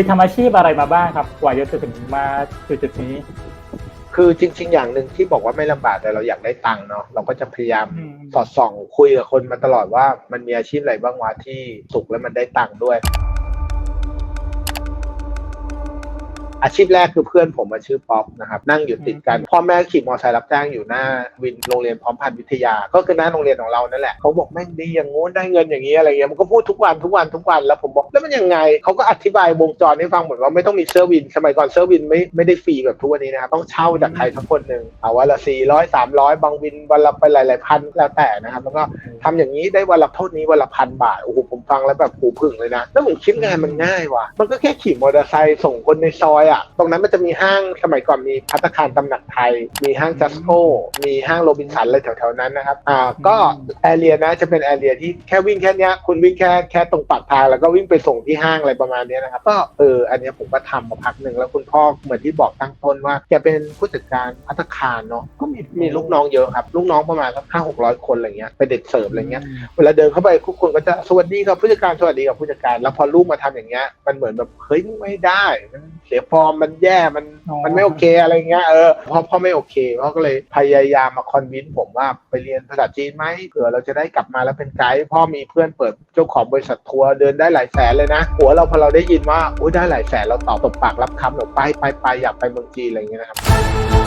ยทำอาชีพอะไรมาบ้างครับ กว่าจะถึงมาจุดจุดๆนี้ คือจริง ๆ อย่างหนึ่งที่บอกว่าไม่ลำบากแต่เราอยากได้ตังค์เนาะเราก็จะพยายามอืม สอดส่องคุยกับคนมาตลอดว่ามันมีอาชีพอะไรบ้างวะที่สุขแล้วมันได้ตังค์ด้วย อาชีพแรกคือเพื่อนผมมาชื่อป๊อปนะครับนั่งอยู่ติดกันพ่อแม่ขี่มอเตอร์ไซค์รับจ้างอยู่หน้าวินโรงเรียนพร้อมพันธ์วิทยา ก็คือหน้าโรงเรียนของเรานั่นแหละเขาบอกแม่งดีอย่างงู้นได้เงินอย่างนี้อะไรเงี้ยมันก็พูดทุกวันทุกวันทุกวันแล้วผมบอกแล้วมันยังไงเขาก็อธิบายวงจรให้ฟังเหมือนว่าไม่ต้องมีเสื้อวินสมัยก่อนเสื้อวินไม่ไม่ได้ฟรีแบบทุกวันนี้นะครับต้องเช่าจากใครสักคนหนึ่งเอาวันละสี่ร้อยสามร้อยบางวินวันละไปหลายๆพันแล้วแต่นะครับแล้วก็ทำอย่างนี้ได้วันละเท่านี้วันละพันบาทโอ้โหผมฟังแล้วแบบหูผึ่งเลยนะแล้วผมคิดงานมันง่ายว่ะมันก็แค่ขี่มอเตอร์ไซค์ส่งคนในซอยอะตรงนั้นมันจะมีห้างสมัยก่อนมีพัตตาคารตำหนักไทย มีห้างจัสโกมีห้างโรบินสันอะไรแถวๆนั้นนะครับ อ่า ก็แอเรียนะจะเป็นแอเรียที่แค่วิ่งแค่เนี้ย คุณวิ่งแค่แค่ตรงปากทางแล้วก็วิ่งไปส่งที่ห้างอะไรประมาณเนี้ยนะครับ ก็เออ อันเนี้ยผมก็ทำมาพักหนึ่งแล้วคุณพ่อเหมือนที่บอกตั้งต้นว่าแกเป็นผู้จัดการพัตตาคารเนาะ ก็มีมีลูกน้องเยอะครับ ลูกน้องประมาณสักห้าหกร้อยคนอะไรเงี้ยไปนเด็กเสิร์ฟอะไรเงี้ย เวลาเดินเข้าไปทุกคนก็จะสวัสดีครับผู้จัดการสวัสดีครับผู้จัดการ แล้วพอลูกมาทำอย่างเงี้ย มันเหมือนแบบเฮ้ยไม่ได้ มันเสียฟอร์มมันแย่มันอ๋อมันไม่โอเคอะไรเงี้ยเออพ่อพ่อไม่โอเคพ่อก็เลยพยายามมาคอนวินผมว่าไปเรียนภาษาจีนไหมเผื่อเราจะได้กลับมาแล้วเป็นไกด์พ่อมีเพื่อนเปิดเจ้าของบริษัททัวร์เดินได้หลายแสนเลยนะหัวเราพอเราได้ยินว่าโอ้ยได้หลายแสนเราตอบตบปากรับคำเราไปไปไปอยากไปเมืองจีนอะไรเงี้ยนะครับ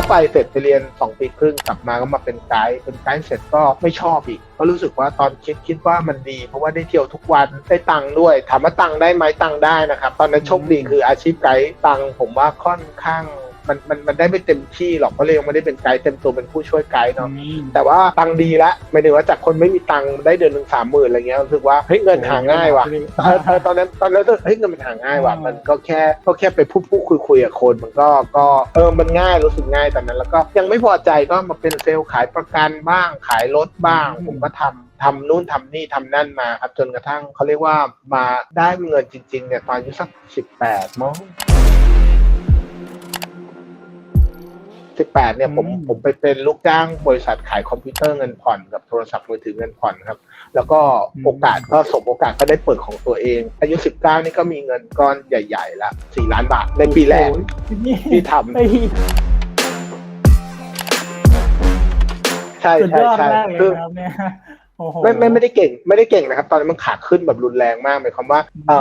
ก็ไปเสร็จไปเรียน2ปีครึ่งกลับมาก็มาเป็นไกด์เป็นไกด์เสร็จก็ไม่ชอบอีกเพราะรู้สึกว่าตอนคิดคิดว่ามันดี เพราะว่าได้เที่ยวทุกวันได้ตังค์ด้วย ถามว่าตังค์ได้ไหมตังค์ได้นะครับ ตอนนั้นโชคดีคืออาชีพไกด์ตังค์ผมว่าค่อนข้าง มันมันมันได้ไม่เต็มที่หรอกเพราะเรายังไม่ได้เป็นไกด์เต็มตัวเป็นผู้ช่วยไกด์เนาะแต่ว่าตังค์ดีละไม่ได้ว่าจากคนไม่มีตังค์ได้เดือนหนึ่งสามหมื่นอะไรเงี้ยรู้สึกว่าเฮ้ยเงินหาง่ายว่ะเออเออตอนนั้นตอนนั้นรู้สึกเฮ้ยเงินมันหาง่ายว่ะอืมมันก็แค่ก็แค่ไปพูดพูดคุยคุยกับคนมันก็ก็เออมันง่ายรู้สึกง่ายตอนนั้น แล้วก็ยังไม่พอใจก็มาเป็นเซลล์ขายประกันบ้างขายรถบ้าง ผมก็ทำทำนู่นทำนี่ทำนั่นมาครับจนกระทั่งเขาเรียกว่ามาได้เงินจริงๆเนี่ยตอนอายุสักสิบแปดมั้ง 18เนี่ยผมอืมผมไปเป็นลูกจ้างบริษัทขายคอมพิวเตอร์เงินผ่อนกับโทรศัพท์มือถือเงินผ่อนครับ แล้วก็โอกาสก็สมโอกาสก็ได้เปิดของตัวเอง อายุ19นี่ก็มีเงินก้อนใหญ่ๆละ4ล้านบาทในปีแรกโอ้ยนี่ที่ทำไอ้ใช่สุดใช่ยอดใช่มากเลยคือ ไม่ไม่ไม่ได้เก่งไม่ได้เก่งนะครับ ตอนนั้นมันขาขึ้นแบบรุนแรงมากหมายความว่าเอ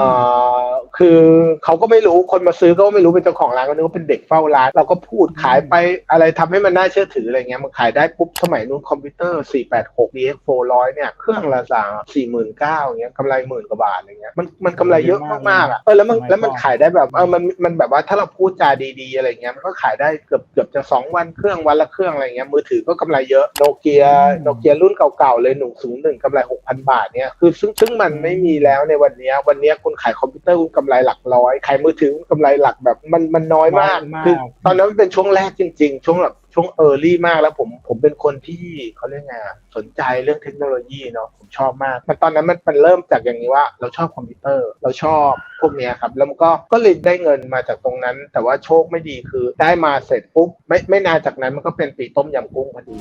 อคือเขาก็ไม่รู้คนมาซื้อก็ไม่รู้เป็นเจ้าของร้านก็นึกว่าเป็นเด็กเฝ้าร้านเราก็พูดขายไปอะไรทำให้มันน่าเชื่อถืออะไรเงี้ยมันขายได้ปุ๊บสมัยนู้นคอมพิวเตอร์ 486 DX 400เนี่ยเครื่องละสามสี่หมื่นเก้าเงี้ยกำไรหมื่นกว่าบาทอะไรเงี้ยมันมันกำไรเยอะมากๆอะเออแล้วมันแล้วมันขายได้แบบเออมันมันแบบว่าถ้าเราพูดจาดีๆอะไรเงี้ยมันก็ขายได้เกือบเกือบจะสองวันเครื่องวันละเครื่องอะไรเงี้ยมือถือก็กำไรเยอะโนเกียโนเกียรุ่นเก่าๆเลยหนุ่หนึ่งกำไรหกพันบาทเนี่ยคือซึ่งซึ่งมันไม่มีแล้วในวันนี้ วันนี้คุณขายคอมพิวเตอร์คุณกำไรหลักร้อย ขายมือถือคุณกำไรหลักแบบมันมันน้อยมากคือตอนนั้นมันเป็นช่วงแรกจริง ๆ ช่วงแบบช่วงเออร์ลี่มากแล้วผมผมเป็นคนที่เขาเรียกไงสนใจเรื่องเทคโนโลยีเนาะผมชอบมาก มันตอนนั้นมันเป็นเริ่มจากอย่างนี้ว่าเราชอบคอมพิวเตอร์ เราชอบพวกเนี้ยครับ แล้วมันก็ก็เลยได้เงินมาจากตรงนั้น แต่ว่าโชคไม่ดีคือได้มาเสร็จปุ๊บไม่ไม่นานจากนั้นมันก็เป็นปีต้มยำกุ้งพอดี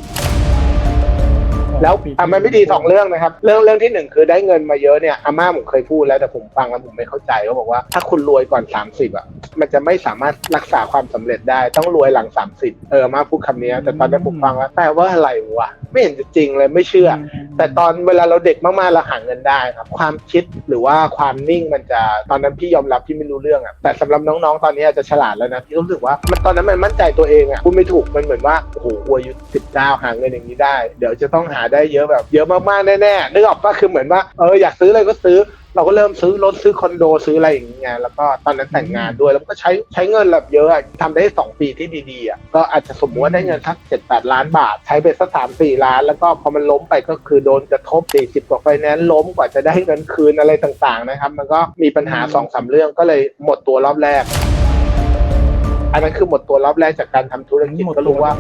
แล้วอะมันไม่ดีสองเรื่องนะครับ เรื่องเรื่องที่หนึ่งคือได้เงินมาเยอะเนี่ยอาม่าผมเคยพูดแล้วแต่ผมฟังแล้วผมไม่เข้าใจเขาบอกว่าถ้าคุณรวยก่อน 30อะมันจะไม่สามารถรักษาความสำเร็จได้ต้องรวยหลัง 30 เอออามาพูดคำนี้แต่ตอนนั้นผมฟังแล้วแปลว่าอะไรวะไม่เห็นจะจริงเลยไม่เชื่อ แต่ตอนเวลาเราเด็กมากๆเราหาเงินได้ครับ ความคิดหรือว่าความนิ่งมันจะตอนนั้นพี่ยอมรับพี่ไม่รู้เรื่องอะแต่สำหรับน้องๆ ตอนนี้อาจจะฉลาดแล้วนะพี่รู้สึกว่ามันตอนนั้นมันมั่นใจตัวเองอะพูดไม่ถูกมันเหมือนว่าโอ้โหอวยอายุสิบเก้าหาเงินอย่างนี้ได้ เดี๋ยวจะต้องหาได้เยอะแบบ เยอะมากๆแน่ๆนึกออกปะคือเหมือนว่าเอออยากซื้ออะไรก็ซื้อ เราก็เริ่มซื้อรถซื้อคอนโดซื้ออะไรอย่างเงี้ยแล้วก็ตอนนั้นแต่งงานด้วยแล้วก็ใช้ใช้เงินแบบเยอะอะทำได้สองปีที่ดีๆอะก็อาจจะสมมติว่าได้เงินสักเจ็ดแปดล้านบาท ใช้ไปสักสามสี่ล้าน แล้วก็พอมันล้มไปก็คือโดนกระทบสี่สิบกว่าไฟแนนซ์ล้มกว่าจะได้เงินคืนอะไรต่างๆนะครับ มันก็มีปัญหาสองสามเรื่องก็เลยหมดตัวรอบแรก อันนั้นคือหมดตัวรอบแรกจากการทำธุรกิจก็รู้ว่า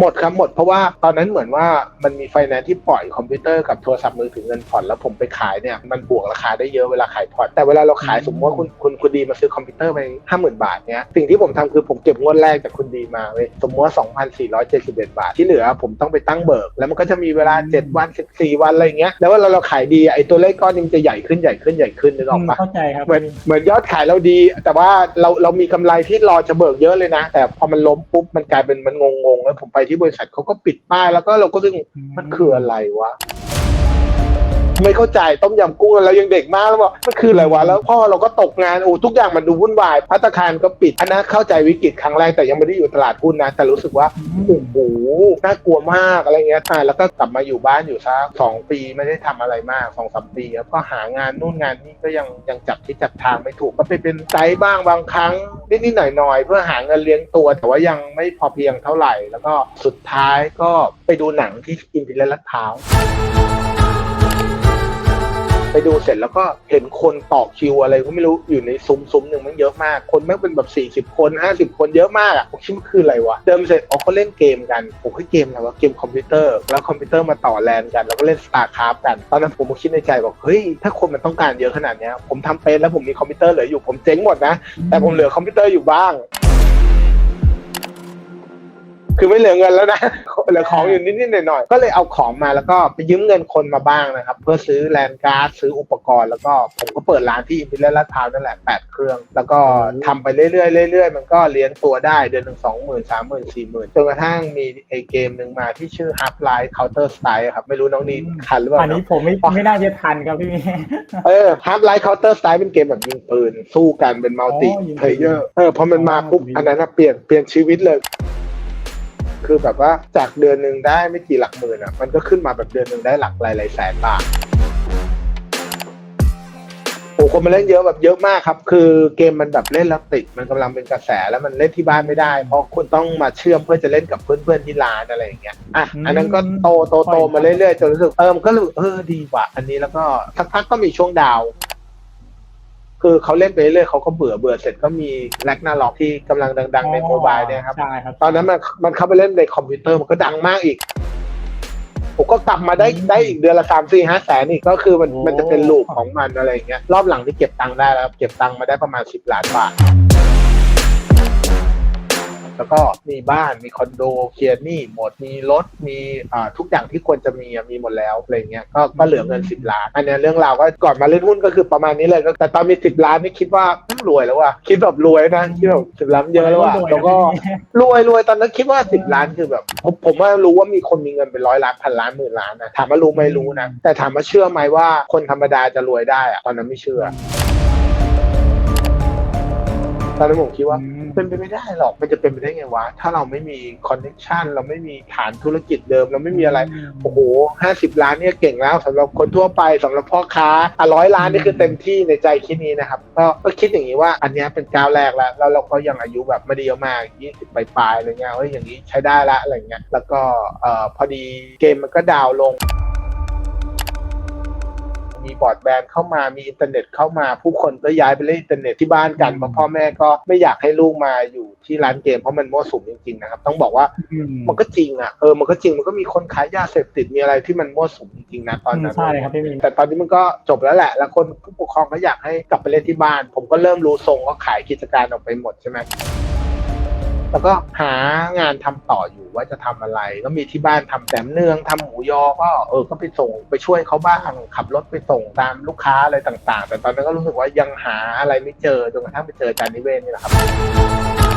หมดครับหมดเพราะว่าตอนนั้นเหมือนว่ามันมีไฟแนนซ์ที่ปล่อยคอมพิวเตอร์กับโทรศัพท์มือถือเงินผ่อนแล้วผมไปขายเนี่ยมันบวกราคาได้เยอะเวลาขายผ่อนแต่เวลาเราขายอืมสมมติว่าคุณคุณคุณดีมาซื้อคอมพิวเตอร์ไปห้าหมื่นบาทเนี่ยสิ่งที่ผมทำคือผมเก็บงวดแรกจากคุณดีมาเว้ยสมมติว่า2,471บาทที่เหลือผมต้องไปตั้งเบิก แล้วมันก็จะมีเวลา7วัน14วันอะไรอย่างเงี้ยแล้วเวลาเราขายดีไอ้ตัวเลขก้อนนี้มันจะใหญ่ขึ้นใหญ่ขึ้นใหญ่ขึ้นนึกออกปะเข้าใจครับเหมือนเหมือนยอดขายเราดี แต่ว่าเราเรามีกำไรที่รอจะเบิกเยอะเลยนะ แต่พอมันล้มปุ๊บมันกลายเป็นมันงงๆแล้วผมไปที่บริษัทเขาก็ปิดป้ายแล้วก็เราก็ซึ่งมันคืออะไรวะ ไม่เข้าใจต้มยำกุ้งเรายังเด็กมากแล้วบอกมันคืออะไรวะแล้วพ่อเราก็ตกงานโอ้ทุกอย่างมันดูวุ่นวายพัตตาคารก็ปิดอันนั้นเข้าใจวิกฤตครั้งแรกแต่ยังไม่ได้อยู่ตลาดหุ้นนะ แต่รู้สึกว่าโอ้โหน่ากลัวมากอะไรเงี้ยอ่าแล้วก็กลับมาอยู่บ้านอยู่สักสองปีไม่ได้ทำอะไรมากสองสามปีแล้วก็หางานนู่นงานนี่ก็ยังยังจับที่จับทางไม่ถูกก็ไปเป็นไซต์บ้างบางครั้งนิดๆหน่อยๆเพื่อหาเงินเลี้ยงตัว แต่ว่ายังไม่พอเพียงเท่าไหร่ แล้วก็สุดท้ายก็ไปดูหนังที่อินพิเรลลาดพร้า ดูเสร็จแล้วก็เห็นคนต่อคิวอะไรก็ไม่รู้อยู่ในซุ้มซุ้มหนึ่งมันเยอะมาก คนแม่งเป็นแบบ 40 คน 50 คนเยอะมากอะผมคิดว่าคืออะไรวะเดิมเสร็จอ๋อเขาเล่นเกมกันผมคิดเกมอะไรวะเกมคอมพิวเตอร์ แล้วคอมพิวเตอร์มาต่อแลนกัน แล้วก็เล่นสตาร์คราฟกัน ตอนนั้นผมก็คิดในใจบอกเฮ้ยถ้าคนมันต้องการเยอะขนาดเนี้ยผมทำเป็นแล้วผมมีคอมพิวเตอร์เหลืออยู่ผมเจ๊งหมดนะแต่ผมเหลือคอมพิวเตอร์อยู่บ้าง คือไม่เหลือเงินแล้วนะเหลือของอยู่นิดๆหน่อยๆก็เลยเอาของมาแล้วก็ไปยืมเงินคนมาบ้างนะครับ เพื่อซื้อแลนการ์ดซื้ออุปกรณ์แล้วก็ผมก็เปิดร้านที่อินพิเรียลลาดพร้าวนั่นแหละแปดเครื่อง แล้วก็ทำไปเรื่อยๆเรื่อยๆมันก็เลี้ยงตัวได้เดือนหนึ่งสองหมื่นสามหมื่นสี่หมื่นจนกระทั่งมีไอเกมหนึ่งมาที่ชื่อ Half Life Counter Strike ครับไม่รู้น้องนีทันหรือเปล่าอันเนนี้อะผมไม่ไม่น่าจะทันครับพี่เมย์เออ Half Life Counter Strike เป็นเกมแบบยิงปืนสู้กันเป็นมัลติอ๋อยิงปืนเพลเยอร์เออพอมันมาปุ๊บอ๋ออันนั้นนะเปลี่ยนเปลี่ยนชีวิตเลย คือแบบว่าจากเดือนหนึ่งได้ไม่กี่หลักหมื่นอะมันก็ขึ้นมาแบบเดือนหนึ่งได้หลักหลายหลายๆแสนบาทโอ้คนมาเล่นเยอะแบบเยอะมากครับ คือเกมมันแบบเล่นแล้วติด มันกำลังเป็นกระแสแล้วมันเล่นที่บ้านไม่ได้ เพราะคุณต้องมาเชื่อมเพื่อจะเล่นกับเพื่อนๆที่ร้านอะไรอย่างเงี้ยอะอันนั้นก็โตโตโตมาเรื่อยๆจนรู้สึกเออมันก็รู้สึกเออดีว่ะอันนี้แล้วก็สักพักก็มีช่วงดาว คือเขาเล่นไปเรื่อยๆเขาก็เบื่อเบื่อเสร็จก็มีแลกนาล็อกที่กำลังดัง ๆ ในโมบายเนี่ยครับ ใช่ครับ ตอนนั้นมันมันเข้าไปเล่นในคอมพิวเตอร์มันก็ดังมากอีก ผมก็กลับมาได้อืมได้อีกเดือนละสามสี่ห้าแสนอีกก็คือมันโอ้มันจะเป็นลูปของมันอะไรอย่างเงี้ยรอบหลังที่เก็บตังค์ได้แล้วครับเก็บตังค์มาได้ประมาณสิบล้านบาท แล้วก็มีบ้านมีคอนโดเคลียร์หนี้หมดมีรถมีอ่าทุกอย่างที่ควรจะมีอะมีหมดแล้วอะไรเงี้ยก็ก็เหลือเงินสิบล้าน อันเนี้ยเรื่องราวก็ก่อนมาเล่นหุ้นก็คือประมาณนี้เลยก็แต่ตอนมีสิบล้านนี่คิดว่าอืมรวยแล้วว่ะคิดแบบรวยนะคิดแบบสิบล้านเยอะแล้วว่ะแล้วก็รวยรวยตอนนั้นคิดว่าสิบล้านคือแบบผมผมว่ารู้ว่ามีคนมีเงินเป็นร้อยล้านพันล้านหมื่นล้านนะถามว่ารู้ไหมรู้นะแต่ถามว่าเชื่อไหมว่าคนธรรมดาจะรวยได้อะตอนนั้นไม่เชื่อ ตอนนั้นผมคิดว่าอืมเป็นไปไม่ได้หรอกมันจะเป็นไปได้ไงวะ ถ้าเราไม่มีคอนเน t ชันเราไม่มีฐานธุรกิจเดิม เราไม่มีอะไร โอ้โหห้าสิบล้านเนี่ยเก่งแล้วสำหรับคนทั่วไปสำหรับพ่อค้าอะร้อยล้านนี่คือเต็มที่ในใจคิดนี้นะครับ ก็ก็คิดอย่างนี้ว่าอันเนี้ยเป็นก้าวแรกแล้วแล้วเราก็ยังอายุแบบไม่ได้เยอะมากยี่สิบปลายๆอะไรเงี้ยเฮ้ยอย่างนี้ใช้ได้ละอะไรเงี้ยแล้วก็เอ่อพอดีเกมมันก็ดาวน์ลง มีบอร์ดแบนด์เข้ามามีอินเทอร์เน็ตเข้ามา ผู้คนก็ย้ายไปเล่นอินเทอร์เน็ตที่บ้านกันเพราะพ่อแม่ก็ไม่อยากให้ลูกมาอยู่ที่ร้านเกมเพราะมันมั่วสุมจริงๆนะครับ ต้องบอกว่าอืมมันก็จริงอะเออมันก็จริงมันก็มีคนขายยาเสพติดมีอะไรที่มันมั่วสุมจริงๆนะตอนนั้นใช่ครับพี่เมย์แต่ตอนนี้มันก็จบแล้วแหละ แล้วคนผู้ปกครองก็อยากให้กลับไปเล่นที่บ้าน ผมก็เริ่มรู้ทรงว่าขายกิจการออกไปหมดใช่ไหม แล้วก็หางานทำต่ออยู่ว่าจะทำอะไร ก็มีที่บ้านทำแหนมเนืองทำหมูยอก็เออก็ไปส่งไปช่วยเขาบ้างขับรถไปส่งตามลูกค้าอะไรต่าง ๆ แต่ตอนนั้นก็รู้สึกว่ายังหาอะไรไม่เจอจนกระทั่งไปเจอจานิเวศนี่แหละครับ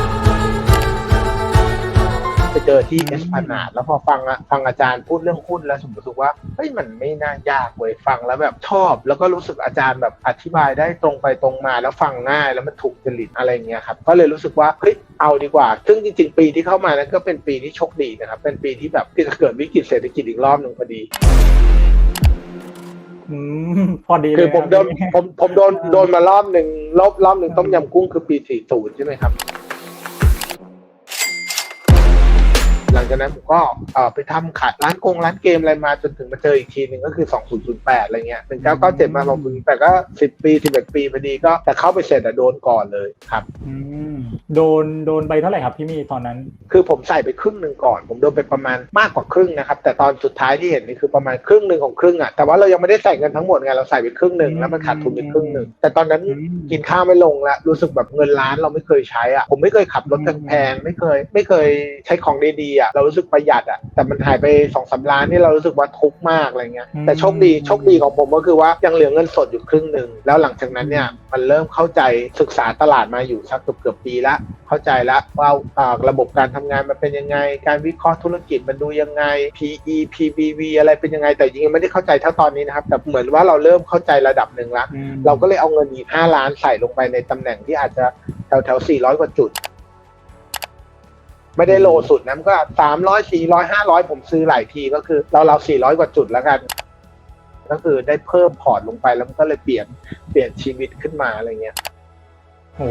ไปเจอที่เอสพนาดแล้วพอฟังอะฟังอาจารย์พูดเรื่องหุ้นแล้วผมรู้สึกว่าเฮ้ยมันไม่น่ายากเว้ยฟังแล้วแบบชอบ แล้วก็รู้สึกอาจารย์แบบอธิบายได้ตรงไปตรงมาแล้วฟังง่ายแล้วมันถูกจริตอะไรเงี้ยครับก็เลยรู้สึกว่าเฮ้ยเอาดีกว่า ซึ่งจริง ๆ ปีที่เข้ามานั้นก็เป็นปีที่โชคดีนะครับเป็นปีที่แบบที่จะเกิดวิกฤตเศรษฐกิจอีกรอบหนึ่งพอดีอืมพอดีเลยคือผมโดนรับพี่ผมผมโดนโดนมารอบหนึ่งรอบรอบหนึ่งต้มยำกุ้งคือปี40ใช่ไหมครับ หลังจากนั้นผมก็ไปทำขายร้านกงร้านเกมอะไรมาจนถึงมาเจออีกทีหนึ่งก็คือ 2008 อะไรเงี้ย 1997 มา2008ก็ 10 ปี 11 ปีพอดีก็แต่เข้าไปเสร็จอะโดนก่อนเลยครับ อืม โดนโดนไปเท่าไหร่ครับพี่มีตอนนั้น คือผมใส่ไปครึ่งหนึ่งก่อน ผมโดนไปประมาณมากกว่าครึ่งนะครับ แต่ตอนสุดท้ายที่เห็นนี่คือประมาณครึ่งหนึ่งของครึ่งอะแต่ว่าเรายังไม่ได้ใส่เงินทั้งหมดไงเราใส่ไปครึ่งหนึ่งแล้วมันขาดทุนไปครึ่งหนึ่งแต่ตอนนั้นอืมกินข้าวไม่ลงแล้วรู้สึกแบบเงินล้านเราไม่เคยใช้อะผมไม่เคยขับรถแพงๆไม่เคย ไม่เคยใช้ของดีๆอะเรารู้สึกประหยัดอะแต่มันหายไปสองสามล้านนี่เรารู้สึกว่าทุกข์มากอะไรเงี้ยแต่โชคดีโชคดีของผมก็คือว่ายังเหลือเงินสดอยู่ครึ่งหนึ่งแล้วหลังจากนั้นเนี่ยมันเริ่มเข้าใจศึกษาตลาดมาอยู่สักเกือบเกือบๆปีละ เข้าใจแล้วว่าอ่าระบบการทำงานมันเป็นยังไง การวิเคราะห์ธุรกิจมันดูยังไง PE PBV อะไรเป็นยังไง แต่จริงๆไม่ได้เข้าใจเท่าตอนนี้นะครับ แต่เหมือนว่าเราเริ่มเข้าใจระดับหนึ่งแล้วอืมเราก็เลยเอาเงินอีก5ล้านใส่ลงไปในตำแหน่งที่อาจจะแถวแถวๆ400 กว่าจุด ไม่ได้โลสุดนะมันก็300 400 500ผมซื้อหลายทีก็คือ เราเรา400กว่าจุดแล้วกันก็คือได้เพิ่มพอร์ตลงไปแล้วมันก็เลยเปลี่ยนเปลี่ยนชีวิตขึ้นมาอะไรเงี้ยโห